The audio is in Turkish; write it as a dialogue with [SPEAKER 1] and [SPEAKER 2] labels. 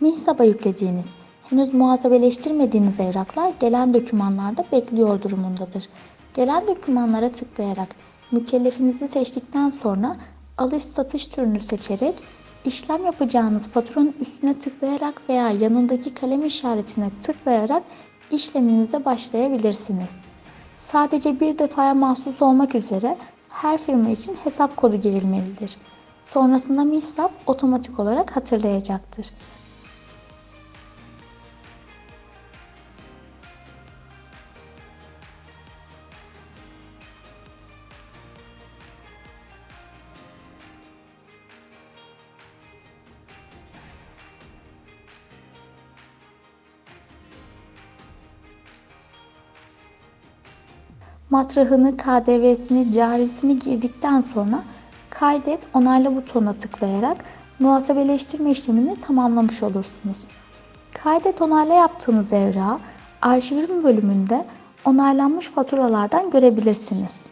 [SPEAKER 1] MİHSAB'a yüklediğiniz, henüz muhasebeleştirmediğiniz evraklar gelen dokümanlarda bekliyor durumundadır. Gelen dokümanlara tıklayarak mükellefinizi seçtikten sonra alış satış türünü seçerek işlem yapacağınız faturanın üstüne tıklayarak veya yanındaki kalem işaretine tıklayarak işleminize başlayabilirsiniz. Sadece bir defaya mahsus olmak üzere her firma için hesap kodu girilmelidir. Sonrasında MİHSAB otomatik olarak hatırlayacaktır. Matrahını, KDV'sini, carisini girdikten sonra kaydet onayla butonuna tıklayarak muhasebeleştirme işlemini tamamlamış olursunuz. Kaydet onayla yaptığınız evrağı arşivim bölümünde onaylanmış faturalardan görebilirsiniz.